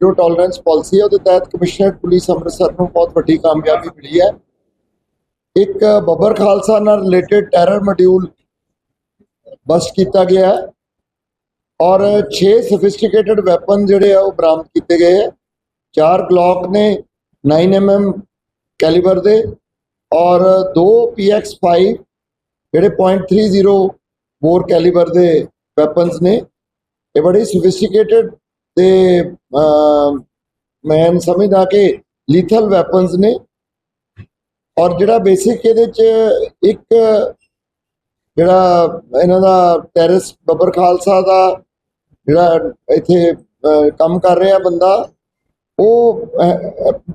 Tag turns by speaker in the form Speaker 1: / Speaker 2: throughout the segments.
Speaker 1: ਜੋ tolerance policy ਹੈ, ਉਹਦੇ ਤਹਿਤ ਕਮਿਸ਼ਨਰੇਟ ਪੁਲਿਸ ਅੰਮ੍ਰਿਤਸਰ ਨੂੰ ਬਹੁਤ ਵੱਡੀ ਕਾਮਯਾਬੀ ਮਿਲੀ ਹੈ। ਇੱਕ ਬੱਬਰ ਖਾਲਸਾ ਨਾਲ ਰਿਲੇਟਡ ਟੈਰਰ ਮੋਡਿਊਲ ਬਸਟ ਕੀਤਾ ਗਿਆ ਹੈ ਔਰ 6 ਸੋਫਿਸਟੀਕੇਟਡ ਵੈਪਨ ਜਿਹੜੇ ਆ, ਉਹ ਬਰਾਮਦ ਕੀਤੇ ਗਏ ਹੈ। ਚਾਰ ਗਲੌਕ ਨੇ 9 mm ਕੈਲੀਬਰ ਦੇ ਔਰ ਦੋ PX5 ਜਿਹੜੇ .30 ਬੋਰ ਕੈਲੀਬਰ ਦੇ ਵੈਪਨਸ ਨੇ। ਇਹ ਬੜੀ ਸੋਫਿਸਟੀਕੇਟਡ ਤੇ ਮੈਂ ਸਮਝਦਾ ਕਿ ਲੀਥਲ ਵੈਪਨਸ ਨੇ ਔਰ ਜਿਹੜਾ ਬੇਸਿਕ ਇਹਦੇ ਚ ਇੱਕ ਜਿਹੜਾ ਇਹਨਾਂ ਦਾ ਟੈਰਰਿਸਟ ਬੱਬਰ ਖਾਲਸਾ ਦਾ ਜਿਹੜਾ ਇੱਥੇ ਕੰਮ ਕਰ ਰਿਹਾ ਬੰਦਾ, ਉਹ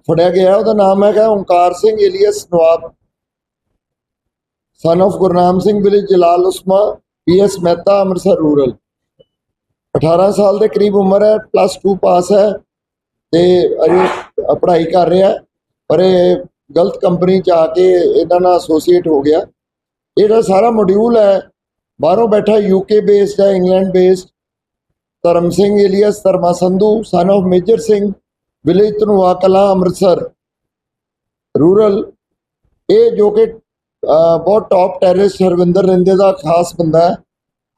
Speaker 1: ਫੜਿਆ ਗਿਆ, ਉਹਦਾ ਨਾਮ ਹੈਗਾ Onkar Singh alias Nawab. Son of Gurnam Singh village Jalal Usma PS Mehta Amritsar rural 18 ਸਾਲ ਦੇ ਕਰੀਬ ਉਮਰ ਹੈ ਪਲੱਸ 2 ਪਾਸ ਹੈ ਤੇ ਅਜੇ ਪੜ੍ਹਾਈ ਕਰ ਰਿਹਾ ਪਰ ਇਹ ਗਲਤ ਕੰਪਨੀ ਚ ਆ ਕੇ ਇਹਨਾਂ ਨਾਲ ਐਸੋਸੀਏਟ ਹੋ ਗਿਆ। ਇਹਦਾ ਸਾਰਾ ਮੋਡਿਊਲ ਹੈ, ਬਾਹਰੋਂ ਬੈਠਾ ਯੂਕੇ ਬੇਸਡ ਹੈ England based Dharam Singh alias, Dharma Sandhu son of Major Singh village Dhanoa Kalan, Amritsar rural ਇਹ ਜੋ ਕਿ ਬਹੁਤ ਟੌਪ ਟੈਰਰਿਸਟ ਹਰਵਿੰਦਰ ਰਿੰਦੇ ਦਾ ਖਾਸ ਬੰਦਾ ਹੈ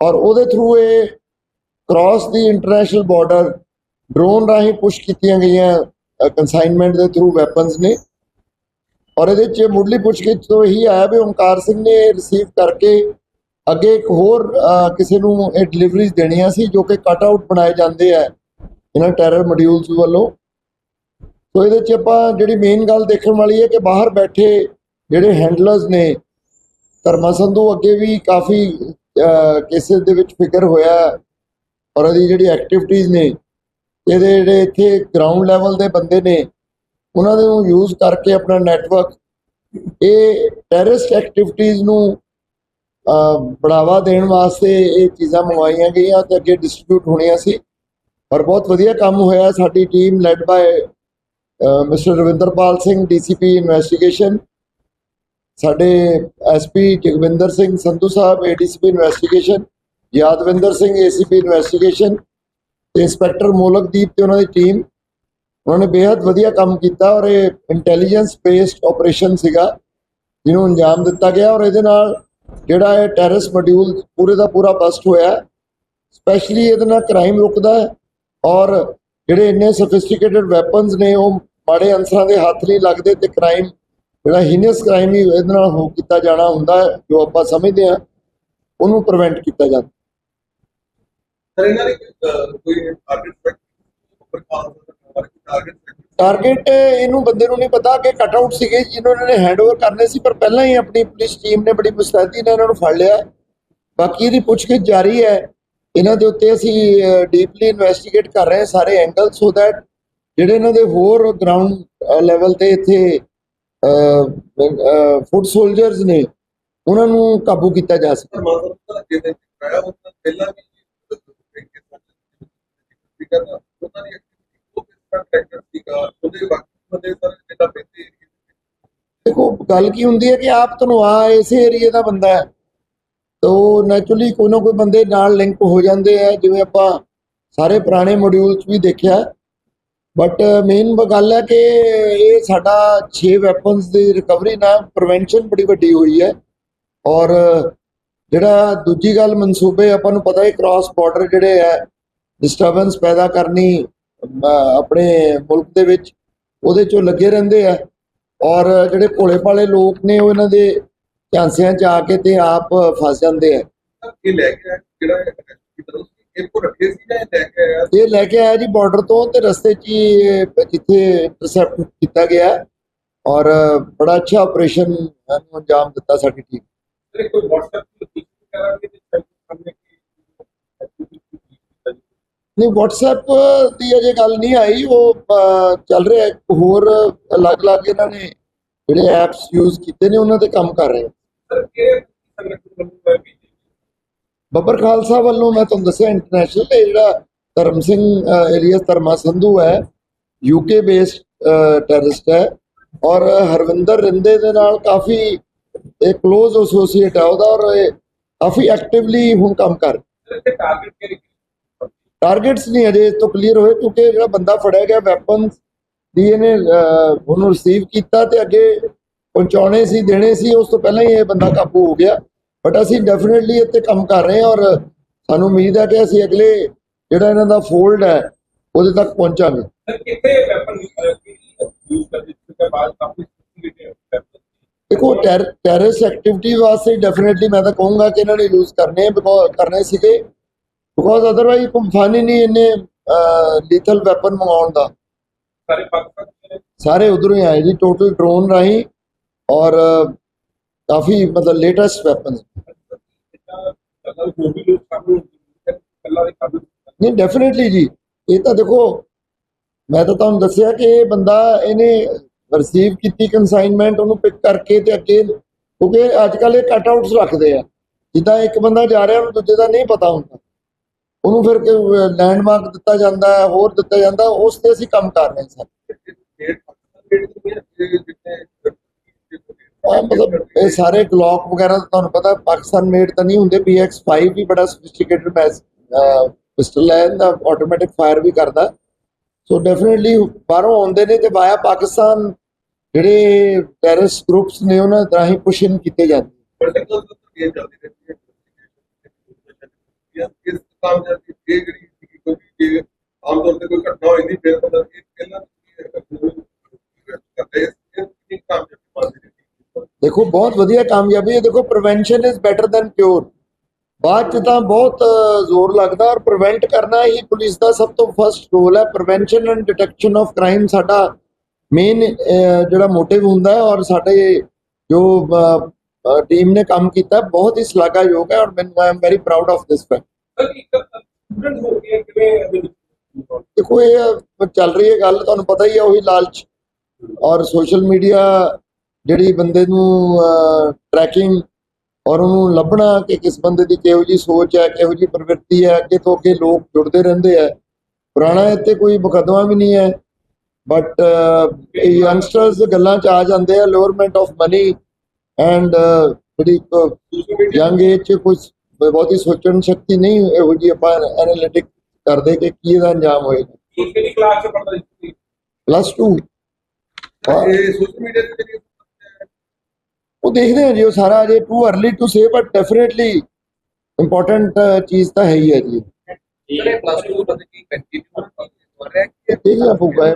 Speaker 1: ਔਰ ਉਹਦੇ ਥਰੂ ਇਹ ਕ੍ਰਾਸ ਦੀ ਇੰਟਰਨੈਸ਼ਨਲ ਬਾਰਡਰ ਡਰੋਨ ਰਾਹੀਂ ਪੁਸ਼ ਕੀਤੀਆਂ ਗਈਆਂ ਕਨਸਾਈਨਮੈਂਟ ਦੇ ਥਰੂ ਵੈਪਨਸ ਨੇ। ਔਰ ਇਹਦੇ ਚ ਮੁੱਢਲੀ ਪੁੱਛਗਿੱਛ ਤੋਂ ਇਹੀ ਆਇਆ ਵੀ ਓਮਕਾਰ ਸਿੰਘ ਨੇ ਰਿਸੀਵ ਕਰਕੇ ਅੱਗੇ ਇੱਕ ਹੋਰ ਕਿਸੇ ਨੂੰ ਇਹ ਡਿਲੀਵਰੀਜ਼ ਦੇਣੀਆਂ ਸੀ ਜੋ ਕਿ ਕਟ ਆਊਟ ਬਣਾਏ ਜਾਂਦੇ ਆ ਇਹਨਾਂ ਟੈਰਰ ਮੋਡਿਊਲਸ ਵੱਲੋਂ। ਸੋ ਇਹਦੇ ਚ ਆਪਾਂ ਜਿਹੜੀ ਮੇਨ ਗੱਲ ਦੇਖਣ ਵਾਲੀ ਹੈ ਕਿ ਬਾਹਰ ਬੈਠੇ ਜਿਹੜੇ ਹੈਂਡਲਰਸ ਨੇ, ਧਰਮਾ ਸੰਧੂ ਅੱਗੇ ਵੀ ਕਾਫੀ ਕੇਸਿਸ ਦੇ ਵਿੱਚ ਫਿਕਰ ਹੋਇਆ। ਔਰ ਇਹਦੀ ਜਿਹੜੀ ਐਕਟੀਵਿਟੀਜ਼ ਨੇ, ਇਹਦੇ ਜਿਹੜੇ ਇੱਥੇ ਗਰਾਊਂਡ ਲੈਵਲ ਦੇ ਬੰਦੇ ਨੇ, ਉਹਨਾਂ ਨੂੰ ਯੂਜ਼ ਕਰਕੇ ਆਪਣਾ ਨੈਟਵਰਕ ਇਹ ਟੈਰਰਿਸਟ ਐਕਟੀਵਿਟੀਜ਼ ਨੂੰ ਬੜਾਵਾ ਦੇਣ ਵਾਸਤੇ ਇਹ ਚੀਜ਼ਾਂ ਮੰਗਵਾਈਆਂ ਗਈਆਂ ਤੇ ਅੱਗੇ ਡਿਸਟ੍ਰੀਬਿਊਟ ਹੋਣੀਆਂ ਸੀ। ਔਰ ਬਹੁਤ ਵਧੀਆ ਕੰਮ ਹੋਇਆ ਸਾਡੀ team led by mister Ravinderpal Singh DCP investigation ਸਾਡੇ ਐਸਪੀ ਜਗਵਿੰਦਰ ਸਿੰਘ ਸੰਧੂ ਸਾਹਿਬ ADCP investigation Yadwinder Singh ACP investigation ਤੇ ਇੰਸਪੈਕਟਰ ਮੋਲਕਦੀਪ ਤੇ ਉਹਨਾਂ ਦੀ ਟੀਮ ਉਹਨਾਂ ਨੇ ਬੇहद ਵਧੀਆ ਕੰਮ ਕੀਤਾ ਔਰ ਇਹ ਇੰਟੈਲੀਜੈਂਸ ਬੇਸਡ ਆਪਰੇਸ਼ਨ ਸੀਗਾ, ਜਿਹਨੂੰ ਅੰਜਾਮ ਦਿੱਤਾ ਗਿਆ ਔਰ ਇਹਦੇ ਨਾਲ ਜਿਹੜਾ ਇਹ ਟੈਰਰਿਸਟ ਮੋਡਿਊਲ ਪੂਰੇ ਦਾ ਪੂਰਾ ਬਸਟ ਹੋਇਆ ਸਪੈਸ਼ਲੀ ਇਹਦੇ ਨਾਲ ਕ੍ਰਾਈਮ ਰੁਕਦਾ ਹੈ ਔਰ ਜਿਹੜੇ ਇੰਨੇ ਸੋਫਿਸਟੀਕੇਟਡ ਵੈਪਨਸ ਨੇ ਉਹ ਮਾੜੇ ਅਨਸਰਾਂ ਦੇ ਹੱਥ ਨਹੀਂ ਲੱਗਦੇ ਤੇ ਕ੍ਰਾਈਮ ਜਿਹੜਾ ਹੀਨੀਅਸ ਕ੍ਰਾਈਮ ਹੀ ਇਹਦੇ ਨਾਲ ਹੋ ਕੀਤਾ ਜਾਣਾ ਹੁੰਦਾ ਜੋ ਆਪਾਂ ਸਮਝਦੇ ਹਾਂ, ਉਹਨੂੰ ਪ੍ਰੀਵੈਂਟ ਕੀਤਾ ਜਾਂਦਾ
Speaker 2: ਸਰ ਇਹਨਾਂ ਨੇ ਅਹ, ਕੋਈ ਟਾਰਗੇਟ ਸੈਟ ਉੱਪਰ ਕਾਲ ਦਾ ਟਾਰਗੇਟ ਸੈਟ
Speaker 1: ਟਾਰਗੇਟ ਇਹਨੂੰ ਬੰਦੇ ਨੂੰ ਨਹੀਂ ਪਤਾ ਕਿ ਕਟ ਆਊਟ ਸੀਗੇ ਜਿਹਨੂੰ ਨੇ ਹੈਂਡਓਵਰ ਕਰਨੇ ਸੀ ਪਰ ਪਹਿਲਾਂ ਹੀ ਆਪਣੀ ਪੁਲਿਸ ਟੀਮ ਨੇ ਬੜੀ ਮੁਸਤੈਦੀ ਨਾਲ ਇਹਨਾਂ ਨੂੰ ਫੜ ਲਿਆ। ਬਾਕੀ ਇਹਦੀ ਪੁੱਛਗਿੱਛ ਜਾਰੀ ਹੈ। ਇਹਨਾਂ ਦੇ ਉੱਤੇ ਅਸੀਂ ਡੀਪਲੀ ਇਨਵੈਸਟੀਗੇਟ ਕਰ ਰਹੇ ਹਾਂ ਸਾਰੇ ਐਂਗਲ ਸੋ ਦੈਟ ਜਿਹੜੇ ਇਹਨਾਂ ਦੇ ਹੋਰ ਗਰਾਊਂਡ ਲੈਵਲ ਤੇ ਇੱਥੇ ਫੁੱਟ ਸੋਲਜਰਸ ਨੇ ਉਹਨਾਂ ਨੂੰ ਕਾਬੂ ਕੀਤਾ ਜਾ ਸਕੇ
Speaker 2: ਸਰ ਮਾਸਟਰ ਦਾ ਜਿਹਦੇ ਕਰਾਇਆ ਉਹ ਤਾਂ ਪਹਿਲਾਂ ਵੀ ਸੀਗਾ ਨਾ ਉਹਨਾਂ ਦੀ ਐਕਟੀਵਿਟੀ ਉਹ ਕਿਸ ਤਰ੍ਹਾਂ ਟਰੈਕਟਰ ਸੀਗਾ, ਉਹਦੇ ਬਾਕੀ ਬੰਦੇ ਸਰ ਜਿਹੜਾ ਪੈਂਦੇ
Speaker 1: ਦੇਖੋ, ਗੱਲ ਕੀ ਹੁੰਦੀ ਹੈ ਕਿ ਆਪ ਤੁਹਾਨੂੰ ਆ ਇਸੇ ਏਰੀਏ ਦਾ ਬੰਦਾ ਹੈ। ਤੋ ਨੈਚੁਰਲੀ ਕੋਈ ਨਾ ਕੋਈ ਬੰਦੇ ਨਾਲ ਲਿੰਕ ਹੋ ਜਾਂਦੇ ਆ, ਜਿਵੇਂ ਆਪਾਂ ਸਾਰੇ ਪੁਰਾਣੇ ਮੋਡਿਊਲ 'ਚ ਵੀ ਦੇਖਿਆ। ਬਟ ਮੇਨ ਗੱਲ ਹੈ ਕਿ ਇਹ ਸਾਡਾ 6 ਵੈਪਨਸ ਦੀ ਰਿਕਵਰੀ ਨਾਲ ਪ੍ਰੀਵੈਂਸ਼ਨ ਬੜੀ ਵੱਡੀ ਹੋਈ ਹੈ। ਔਰ ਜਿਹੜਾ ਦੂਜੀ ਗੱਲ ਮਨਸੂਬੇ ਆਪਾਂ ਨੂੰ ਪਤਾ ਹੈ ਕ੍ਰਾਸ ਬਾਰਡਰ ਜਿਹੜੇ ਹੈ ਡਿਸਟਰਬੈਂਸ ਪੈਦਾ ਕਰਨੀ ਆਪਣੇ ਮੁਲਕ ਦੇ ਵਿੱਚ ਉਹਦੇ ਚੋਂ ਲੱਗੇ ਰਹਿੰਦੇ ਆ। ਔਰ ਜਿਹੜੇ ਭੋਲੇ ਭਾਲੇ ਲੋਕ ਨੇ ਉਹ ਇਹਨਾਂ ਦੇ ਝਾਂਸਿਆਂ 'ਚ ਆ ਕੇ ਤੇ ਆਪ ਫਸ ਜਾਂਦੇ ਆ।
Speaker 2: ਇਹ ਲੈ ਕੇ ਆਇਆ ਜਿਹੜਾ ਇਹ ਜਾਂ ਇਹ ਲੈ ਕੇ ਆਇਆ?
Speaker 1: ਇਹ ਲੈ ਕੇ ਆਇਆ ਜੀ ਬਾਰਡਰ ਤੋਂ ਤੇ ਰਸਤੇ 'ਚ ਹੀ ਜਿੱਥੇ ਇੰਟਰਸੈਪਟ ਕੀਤਾ ਗਿਆ। ਔਰ ਬੜਾ ਅੱਛਾ ਆਪਰੇਸ਼ਨ ਨੂੰ ਅੰਜਾਮ ਦਿੱਤਾ ਸਾਡੀ ਟੀਮ
Speaker 2: ਕੋਈ WhatsApp ਤੇ ਵੀ ਦਿੱਤਾ ਸਾਹਮਣੇ
Speaker 1: ਨਹੀਂ WhatsApp ਦੀ ਅਜੇ ਗੱਲ ਨਹੀਂ ਆਈ ਉਹ ਚੱਲ ਰਿਹਾ ਇੱਕ ਹੋਰ ਅਲੱਗ-ਅਲੱਗ ਇਹਨਾਂ ਨੇ ਜਿਹੜੇ ਐਪਸ ਯੂਜ਼ ਕੀਤੇ ਨੇ ਉਹਨਾਂ ਤੇ ਕੰਮ ਕਰ ਰਹੇ
Speaker 2: ਸਰ
Speaker 1: ਬੱਬਰ ਖਾਲਸਾ ਵੱਲੋਂ ਮੈਂ ਤੁਹਾਨੂੰ ਦੱਸਿਆ ਇੰਟਰਨੈਸ਼ਨਲ ਇਹ ਜਿਹੜਾ ਧਰਮ ਸਿੰਘ ਏਰੀਆ ਧਰਮਾ ਸੰਧੂ ਹੈ ਯੂਕੇ ਬੇਸਡ ਟੈਰਰਿਸਟ ਹੈ। ਔਰ ਹਰਵਿੰਦਰ ਰਿੰਦੇ ਦੇ ਨਾਲ ਕਾਫੀ ਇਹ ক্লোਜ਼ ਐਸੋਸੀਏਟ ਹੈ ਉਹਦਾ ਔਰ ਇਹ ਕਾਫੀ ਐਕਟਿਵਲੀ ਹੁਣ ਕੰਮ ਕਰ ਰਿਹਾ।
Speaker 2: ਸਰ ਇਹ ਟਾਰਗੇਟ ਕਿਹੜੀ
Speaker 1: ਟਾਰਗੇਟਸ ਨਹੀਂ ਅਜੇ ਇਸ ਤੋਂ ਕਲੀਅਰ ਹੋਏ ਕਿਉਂਕਿ ਜਿਹੜਾ ਬੰਦਾ ਫੜਿਆ ਗਿਆ ਵੈਪਨਸ ਦੀ ਇਹਨੇ ਉਹਨੂੰ ਰਿਸੀਵ ਕੀਤਾ ਤੇ ਅੱਗੇ ਪਹੁੰਚਾਉਣੇ ਸੀ ਦੇਣੇ ਸੀ ਉਸ ਤੋਂ ਪਹਿਲਾਂ ਹੀ ਇਹ ਬੰਦਾ ਕਾਬੂ ਹੋ ਗਿਆ। ਬਟ ਅਸੀਂ ਡੈਫੀਨਿਟਲੀ ਇੱਥੇ ਕੰਮ ਕਰ ਰਹੇ ਹਾਂ ਔਰ ਸਾਨੂੰ ਉਮੀਦ ਹੈ ਕਿ ਅਸੀਂ ਅਗਲੇ ਜਿਹੜਾ ਇਹਨਾਂ ਦਾ ਫੋਲਡ ਹੈ ਉਹਦੇ ਤੱਕ ਪਹੁੰਚਾਂਗੇ।
Speaker 3: ਕਿੱਥੇ ਵੈਪਨ ਯੂਜ਼ ਕਰਦੇ ਬਾਅਦ ਕਾਫੀ
Speaker 1: ਦੇਖੋ ਟੈਰਰਿਸਟ ਐਕਟੀਵਿਟੀ ਵਾਸਤੇ ਡੈਫੀਨਿਟਲੀ ਮੈਂ ਤਾਂ ਕਹੂੰਗਾ ਕਿ ਇਹਨਾਂ ਨੇ ਯੂਜ਼ ਕਰਨੇ ਬਿਕੋਜ਼ ਕਰਨੇ ਸੀਗੇ। ਬਿਕੋਜ਼ ਅਦਰਵਾਈਜ਼ ਕੰਫਾਨ ਹੀ ਨਹੀਂ ਇੰਨੇ ਲੀਥਲ ਵੈਪਨ ਮੰਗਾਉਣ ਦਾ
Speaker 3: ਸਾਰੇ ਪਾਕਿਸਤਾਨ ਦੇ
Speaker 1: ਸਾਰੇ ਉਧਰੋਂ ਹੀ ਆਏ ਜੀ ਟੋਟਲ ਡਰੋਨ ਰਾਹੀਂ ਔਰ ਕਾਫੀ ਮਤਲਬ ਲੇਟੈਸਟ ਵੈਪਨਸ ਨਹੀਂ ਡੈਫੀਨਿਟਲੀ ਜੀ ਇਹ ਤਾਂ ਦੇਖੋ ਮੈਂ ਤਾਂ ਤੁਹਾਨੂੰ ਦੱਸਿਆ ਕਿ ਇਹ ਬੰਦਾ ਇਹਨੇ ਰਿਸੀਵ ਕੀਤੀ ਕਨਸਾਈਨਮੈਂਟ ਉਹਨੂੰ ਪਿਕ ਕਰਕੇ ਤੇ ਅੱਗੇ ਕਿਉਂਕਿ ਅੱਜ ਕੱਲ ਇਹ ਕੱਟ ਆਊਟਸ ਰੱਖਦੇ ਆ ਜਿੱਦਾਂ ਇੱਕ ਬੰਦਾ ਜਾ ਰਿਹਾ ਉਹਨੂੰ ਦੂਜੇ ਦਾ ਨਹੀਂ ਪਤਾ ਹੁੰਦਾ ਉਹਨੂੰ ਫਿਰ ਲੈਂਡਮਾਰਕ ਦਿੱਤਾ ਜਾਂਦਾ ਹੈ, ਹੋਰ ਦਿੱਤਾ ਜਾਂਦਾ ਉਸ ਤੇ ਅਸੀਂ ਕੰਮ ਕਰ ਰਹੇ ਹਾਂ ਸਰ। ਮਤਲਬ ਇਹ ਸਾਰੇ ਗਲੌਕ ਵਗੈਰਾ ਤੁਹਾਨੂੰ ਪਤਾ, ਪਾਕਿਸਤਾਨ ਮੇਡ ਤਾਂ ਨਹੀਂ ਹੁੰਦੇ PX5 ਵੀ ਬੜਾ ਸੋਫਿਸਟੀਕੇਟਡ ਪਿਸਟਲ ਹੈ ਇਹਦਾ ਆਟੋਮੈਟਿਕ ਫਾਇਰ ਵੀ ਕਰਦਾ। ਸੋ ਡੈਫੀਨਿਟਲੀ ਬਾਹਰੋਂ ਆਉਂਦੇ ਨੇ ਤੇ ਵਾਇਆ ਪਾਕਿਸਤਾਨ ਜਿਹੜੇ ਟੈਰਰਿਸਟ ਗਰੁੱਪਸ ਨੇ ਉਹਨਾਂ ਰਾਹੀਂ ਪੁਸ਼ ਇਨ ਕੀਤੇ ਜਾਂਦੇ
Speaker 2: ਪੋਲੀਟੀਕਲ ਚੱਲਦੀ ਰਹਿੰਦੀ ਹੈ ਇਸ ਕੰਮ ਦੇ ਇਹ ਜਿਹੜੀ ਸੀਗੀ ਕੋਈ ਵੀ ਜੇ ਆਮ ਤੌਰ ਤੇ ਕੋਈ ਘਟਨਾ ਹੋ ਜਾਂਦੀ ਫਿਰ ਪਤਾ ਇਹ ਪਹਿਲਾਂ
Speaker 1: ਦੇਖੋ, ਬਹੁਤ ਵਧੀਆ ਕਾਮਯਾਬੀ ਹੈ। ਦੇਖੋ prevention is better than cure ਬਾਅਦ ਚ ਤਾਂ ਬਹੁਤ ਜ਼ੋਰ ਲੱਗਦਾ ਔਰ ਪ੍ਰੀਵੈਂਟ ਕਰਨਾ ਹੀ ਪੁਲਿਸ ਦਾ ਸਭ ਤੋਂ ਫਰਸਟ ਰੋਲ ਹੈ। Prevention and detection of crime ਸਾਡਾ ਮੇਨ ਜਿਹੜਾ ਮੋਟਿਵ ਹੁੰਦਾ ਹੈ ਔਰ ਸਾਡੇ ਜੋ ਟੀਮ ਨੇ ਕੰਮ ਕੀਤਾ, ਬਹੁਤ ਹੀ ਸ਼ਲਾਘਾਯੋਗ ਹੈ ਔਰ ਮੈਨੂੰ I am very proud of this fact ਦੇਖੋ ਇਹ ਚੱਲ ਰਹੀ ਹੈ ਗੱਲ ਤੁਹਾਨੂੰ ਪਤਾ ਹੀ ਹੈ ਉਹੀ ਲਾਲਚ ਔਰ ਸੋਸ਼ਲ ਮੀਡੀਆ ਜਿਹੜੀ ਬੰਦੇ ਨੂੰ ਟਰੈਕਿੰਗ ਔਰ ਉਹਨੂੰ ਲੱਭਣਾ ਕਿ ਕਿਸ ਬੰਦੇ ਦੀ ਕਿਹੋ ਜੀ ਸੋਚ ਹੈ ਕਿਹੋ ਜੀ ਪ੍ਰਵਿਰਤੀ ਹੈ ਅੱਗੇ ਤੋਂ ਅੱਗੇ ਲੋਕ ਜੁੜਦੇ ਰਹਿੰਦੇ ਆ ਪੁਰਾਣਾ ਇੱਥੇ ਕੋਈ ਮੁਕੱਦਮਾ ਵੀ ਨਹੀਂ ਹੈ ਬਟ ਯੰਗਸਟਰਸ ਗੱਲਾਂ ਚ ਆ ਜਾਂਦੇ ਆ ਲੋਅਰਮੈਂਟ ਆਫ ਮਨੀ ਐਂਡ ਜਿਹੜੀ ਯੰਗ ਏਜ ਚ ਕੁਝ ਬਹੁਤੀ ਸੋਚਣ ਸ਼ਕਤੀ ਨਹੀਂ ਇਹੋ ਜੀ ਆਪਾਂ ਐਨਾਲਿਟਿਕ ਕਰਦੇ ਕਿ ਕੀ ਇਹਦਾ ਅੰਜਾਮ ਹੋਏਗਾ
Speaker 3: ਤੁਸੀਂ ਕਿਹੜੀ ਕਲਾਸ ਚ ਪੜ੍ਹਦੇ ਸੀ
Speaker 1: ਪਲੱਸ 2
Speaker 2: ਇਹ ਸੋਸ਼ਲ ਮੀਡੀਆ ਤੇ ਜਿਹੜੀ
Speaker 1: ਉਹ ਦੇਖਦੇ ਹਾਂ ਜੀ ਉਹ ਸਾਰਾ ਅਜੇ too early to say but definitely important ਚੀਜ਼ ਤਾਂ ਹੈ ਹੀ ਹੈ ਜੀ
Speaker 4: ਜਿਹੜੇ ਪਲੱਸ 2 ਬੰਦੇ ਕੀ ਕੰਟੀਨਿਊ ਕਰ ਰਹੇ
Speaker 1: ਇਹ ਦੇਖਣਾ ਪਊਗਾ